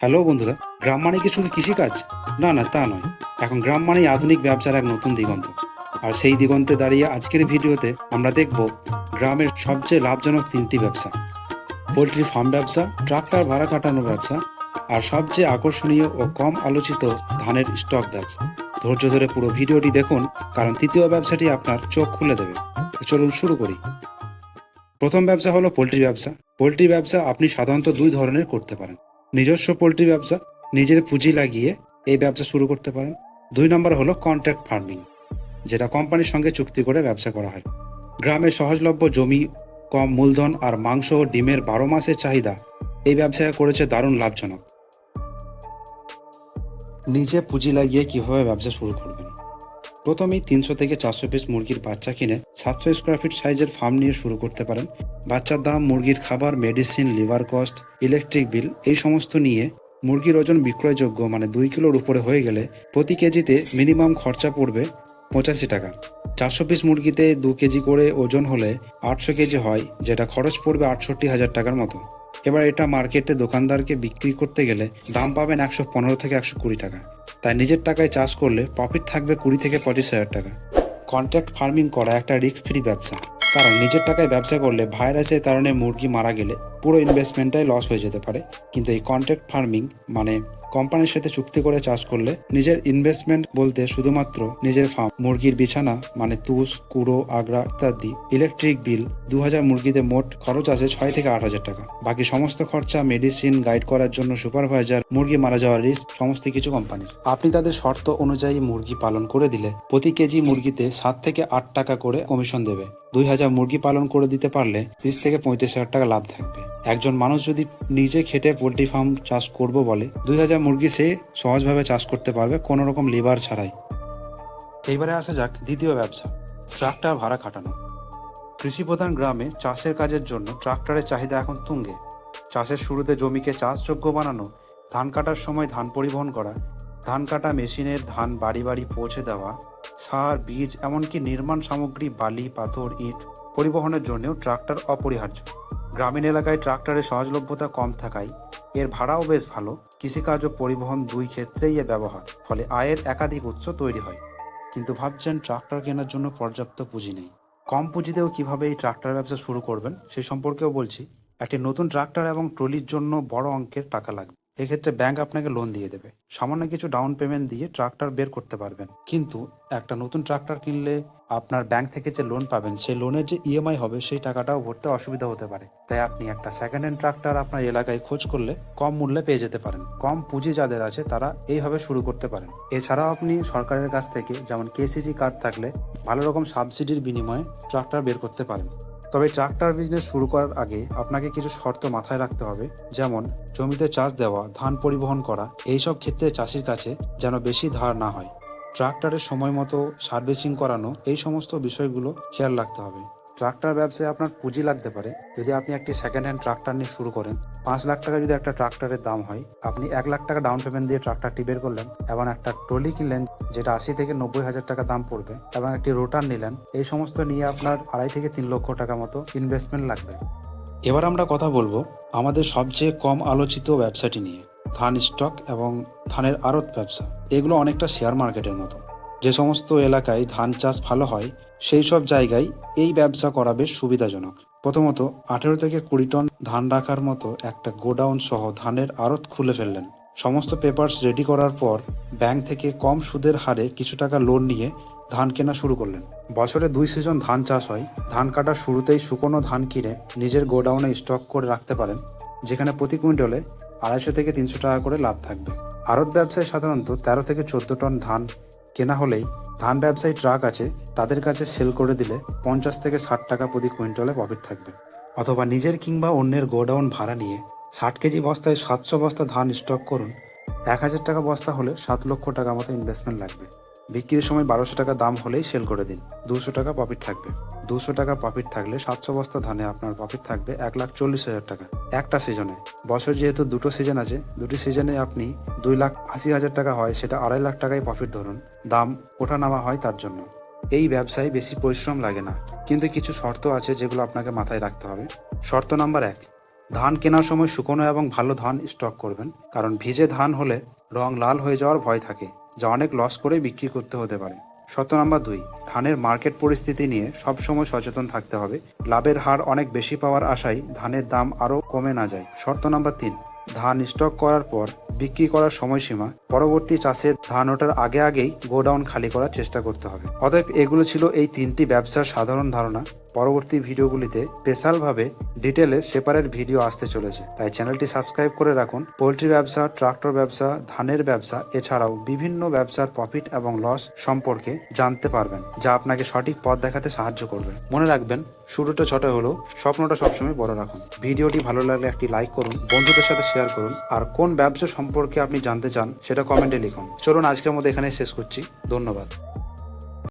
Hello বন্ধুরা, গ্রাম মানে কি শুধু কৃষিকাজ? না না, তা নয়। এখন গ্রাম মানেই আধুনিক ব্যবসার এক নতুন দিগন্ত। আর সেই দিগন্তে দাঁড়িয়ে আজকের ভিডিওতে আমরা দেখব গ্রামের সবচেয়ে লাভজনক তিনটি ব্যবসা। পোলট্রি ফার্ম ব্যবসা, ট্রাক্টর ভাড়া কাটানোর ব্যবসা, আর সবচেয়ে আকর্ষণীয় ও কম আলোচিত ধানের স্টক ব্যবসা। ধৈর্য ধরে পুরো ভিডিওটি দেখুন, কারণ তৃতীয় ব্যবসাটি আপনার চোখ খুলে দেবে। চলুন শুরু করি। প্রথম ব্যবসা হলো পোলট্রি ব্যবসা। পোলট্রি ব্যবসা আপনি সাধারণত দুই ধরনের করতে পারেন। নিজস্ব পোলট্রি ব্যবসা, নিজের পুঁজি লাগিয়ে এই ব্যবসা শুরু করতে পারেন। দুই নম্বর হলো কন্ট্রাক্ট ফার্মিং যেটা কোম্পানির সঙ্গে চুক্তি করে ব্যবসা করা হয়। গ্রামে সহজলভ্য জমি, কম মূলধন আর মাংস ও ডিমের বারো মাসের চাহিদা এই ব্যবসায় করেছে দারুণ লাভজনক। নিজে পুঁজি লাগিয়ে কীভাবে ব্যবসা শুরু করবেন? প্রথমেই তিনশো থেকে চারশো পিস মুরগির বাচ্চা কিনে সাতশো স্কোয়ার ফিট সাইজের ফার্ম নিয়ে শুরু করতে পারেন। বাচ্চার দাম, মুরগির খাবার মেডিসিন লিভার কস্ট ইলেকট্রিক বিল এই সমস্ত নিয়ে মুরগির ওজন বিক্রয়যোগ্য মানে দুই কিলোর উপরে হয়ে গেলে প্রতি কেজিতে মিনিমাম খরচা পড়বে পঁচাশি টাকা। চারশো পিস মুরগিতে দু কেজি করে ওজন হলে আটশো কেজি হয়, যেটা খরচ পড়বে আটষট্টি হাজার টাকার মতো। এবার এটা মার্কেটে দোকানদারকে বিক্রি করতে গেলে দাম পাবেন একশো পনেরো থেকে একশো কুড়ি টাকা। তাই নিজের টাকায় চাষ করলে প্রফিট থাকবে কুড়ি থেকে পঁচিশ হাজার টাকা। কন্ট্রাক্ট ফার্মিং করা একটা রিস্ক ফ্রি ব্যবসা। কারণ নিজের টাকায় ব্যবসা করলে ভাইরাসের কারণে মুরগি মারা গেলে পুরো ইনভেস্টমেন্টটাই লস হয়ে যেতে পারে। কিন্তু এই কন্ট্রাক্ট ফার্মিং মানে কোম্পানির সাথে চুক্তি করে চাষ করলে নিজের ইনভেস্টমেন্ট বলতে শুধুমাত্র নিজের ফার্ম মুরগির বিছানা মানে তুষ, কুড়ো, আগ্রা ইত্যাদি ইলেকট্রিক বিল দু হাজার মুরগিতে মোট খরচ আছে ছয় থেকে আট হাজার টাকা। বাকি সমস্ত খরচা মেডিসিন গাইড করার জন্য সুপারভাইজার মুরগি মারা যাওয়ার রিস্ক সমস্ত কিছু কোম্পানির আপনি তাদের শর্ত অনুযায়ী মুরগি পালন করে দিলে প্রতি কেজি মুরগিতে সাত থেকে আট টাকা করে কমিশন দেবে। দুই হাজার মুরগি পালন করে দিতে পারলে তিরিশ থেকে পঁয়ত্রিশ হাজার টাকা লাভ থাকবে। একজন মানুষ যদি নিজে খেটে পোলট্রি ফার্ম চাষ করব বলে, দুই হাজার মুরগি সে সহজভাবে চাষ করতে পারবে কোনো রকম লিভার ছাড়াই। এইবারে আসা যাক দ্বিতীয় ব্যবসা, ট্রাক্টর ভাড়া খাটানো। কৃষিপ্রধান গ্রামে চাষের কাজের জন্য ট্রাক্টরের চাহিদা এখন তুঙ্গে। চাষের শুরুতে জমিকে চাষযোগ্য বানানো, ধান কাটার সময় ধান পরিবহন করা, ধান কাটা মেশিনের ধান বাড়ি বাড়ি পৌঁছে দেওয়া, সার, বীজ, এমনকি নির্মাণ সামগ্রী, বালি, পাথর, ইট পরিবহনের জন্যও ট্রাক্টর অপরিহার্য। গ্রামীণ এলাকায় ট্রাক্টরের সহজলভ্যতা কম থাকায় এর ভাড়াও বেশ ভালো। কৃষিকাজ ও পরিবহন দুই ক্ষেত্রেই এ ব্যবহার, ফলে আয়ের একাধিক উৎস তৈরি হয়। কিন্তু ভাবছেন ট্রাক্টর কেনার জন্য পর্যাপ্ত পুঁজি নেই। কম পুঁজিতেও কীভাবে এই ট্রাক্টর ব্যবসা শুরু করবেন সেই সম্পর্কেও বলছি। একটি নতুন ট্রাক্টর এবং ট্রলির জন্য বড় অঙ্কের টাকা লাগবে। এক্ষেত্রে ব্যাংক আপনাকে লোন দিয়ে দেবে। সামান্য কিছু ডাউন পেমেন্ট দিয়ে ট্রাক্টর বের করতে পারবেন। কিন্তু একটা নতুন ট্রাক্টর কিনলে আপনার ব্যাংক থেকে যে লোন পাবেন, সেই লোনের যে ইএমআই হবে, সেই টাকাটাও ভরতে অসুবিধা হতে পারে। তাই আপনি একটা সেকেন্ড হ্যান্ড ট্রাক্টর আপনার এলাকায় খোঁজ করলে কম মূল্যে পেয়ে যেতে পারেন। কম পুঁজি যাদের আছে, তারা এইভাবে শুরু করতে পারেন। এছাড়াও আপনি সরকারের কাছ থেকে যেমন কেসিসি কার্ড থাকলে, ভালো রকম সাবসিডির বিনিময়ে ট্রাক্টর বের করতে পারেন। তবে ট্রাক্টর বিজনেস শুরু করার আগে আপনাকে কিছু শর্ত মাথায় রাখতে হবে, যেমন জমিতে চাষ দেওয়া, ধান পরিবহন করা, এইসব ক্ষেত্রে চাষির কাছে যেন বেশি ধার না হয়। ট্রাক্টরের সময় মতো সার্ভিসিং করানো, এই সমস্ত বিষয়গুলো খেয়াল রাখতে হবে। ট্রাক্টর ব্যবসায় আপনার পুঁজি লাগতে পারে। যদি আপনি একটি সেকেন্ড হ্যান্ড ট্রাক্টর নিয়ে শুরু করেন, পাঁচ লাখ টাকা যদি একটা ট্রাক্টরের দাম হয়, আপনি এক লাখ টাকা ডাউন পেমেন্ট দিয়ে ট্রাক্টরটি বের করলেন এবং একটা ট্রলি কিনলেন, যেটা আশি থেকে নব্বই হাজার টাকা দাম পড়বে এবং একটি রোটার নিলেন, এই সমস্ত নিয়ে আপনার আড়াই থেকে তিন লক্ষ টাকা মতো ইনভেস্টমেন্ট লাগবে। এবার আমরা কথা বলব আমাদের সবচেয়ে কম আলোচিত ব্যবসাটি নিয়ে, ধান স্টক এবং ধানের আড়ত ব্যবসা। এগুলো অনেকটা শেয়ার মার্কেটের মতো। যে সমস্ত এলাকায় ধান চাষ ভালো হয়, সেই সব জায়গায় এই ব্যবসা করা বেশ সুবিধাজনক। প্রথমত, আঠেরো থেকে কুড়ি টন ধান রাখার মতো একটা গোডাউন সহ ধানের আড়ত খুলে ফেললেন। সমস্ত পেপারস রেডি করার পর ব্যাংক থেকে কম সুদের হারে কিছু টাকা লোন নিয়ে ধান কেনা শুরু করলেন। বছরে দুই সিজন ধান চাষ হয়। ধান কাটার শুরুতেই শুকনো ধান কিনে নিজের গোডাউনে স্টক করে রাখতে পারেন, যেখানে প্রতি কুইন্টালে আড়াইশো থেকে তিনশো টাকা করে লাভ থাকবে। আড়ত ব্যবসায় সাধারণত তেরো থেকে চোদ্দ টন ধান কেনা হলেই ধান ব্যবসায়ী ট্রাক আছে, তাদের কাছে সেল করে দিলে পঞ্চাশ থেকে ষাট টাকা প্রতি কুইন্টালে প্রফিট থাকবে। অথবা নিজের কিংবা অন্যের গোডাউন ভাড়া নিয়ে ষাট কেজি বস্তায় সাতশো বস্তা ধান স্টক করুন। এক হাজার টাকা বস্তা হলে সাত লক্ষ টাকা মতো ইনভেস্টমেন্ট লাগবে। বিক্রির সময় বারোশো টাকা দাম হলেই সেল করে দিন। দুশো টাকা প্রফিট থাকবে। দুশো টাকা প্রফিট থাকলে সাতশো বস্তা ধানে আপনার প্রফিট থাকবে এক লাখ চল্লিশ হাজার টাকা। একটা সিজনে বছর যেহেতু দুটো সিজন আছে, দুটি সিজনে আপনি দুই লাখ আশি হাজার টাকা হয়, সেটা আড়াই লাখ টাকায় প্রফিট ধরুন। দাম ওঠা নামা হয় তার জন্য। এই ব্যবসায় বেশি পরিশ্রম লাগে না। কিন্তু কিছু শর্ত আছে যেগুলো আপনাকে মাথায় রাখতে হবে। শর্ত নাম্বার এক, ধান কেনার সময় শুকনো এবং ভালো ধান স্টক করবেন। কারণ ভিজে ধান হলে রং লাল হয়ে যাওয়ার ভয় থাকে, যা অনেক লস করে বিক্রি করতে হতে পারে। শর্ত নাম্বার দুই ধানের মার্কেট পরিস্থিতি নিয়ে সবসময় সচেতন থাকতে হবে। লাভের হার অনেক বেশি পাওয়ার আশায় ধানের দাম আরও কমে না যায়। শর্ত নাম্বার তিন, ধান স্টক করার পর বিক্রি করার সময়সীমা। পরবর্তী চাষে ধান ওঠার আগে আগেই গোডাউন খালি করার চেষ্টা করতে হবে। অতএব এগুলো ছিল এই তিনটি ব্যবসার সাধারণ ধারণা। পরবর্তী ভিডিওগুলিতে স্পেশালভাবে ডিটেলে সেপারেট ভিডিও আসতে চলেছে। তাই চ্যানেলটি সাবস্ক্রাইব করে রাখুন। পোলট্রি ব্যবসা, ট্রাক্টর ব্যবসা, ধানের ব্যবসা, এছাড়াও বিভিন্ন ব্যবসার প্রফিট এবং লস সম্পর্কে জানতে পারবেন, যা আপনাকে সঠিক পথ দেখাতে সাহায্য করবে। মনে রাখবেন, শুরুটা ছোট হলেও স্বপ্নটা সবসময় বড় রাখুন। ভিডিওটি ভালো লাগলে একটি লাইক করুন, বন্ধুদের সাথে শেয়ার করুন, আর কোন ব্যবসা সম্পর্কে আপনি জানতে চান, সেটা কমেন্টে লিখুন। চলুন আজকের মধ্যে এখানে শেষ করছি। ধন্যবাদ।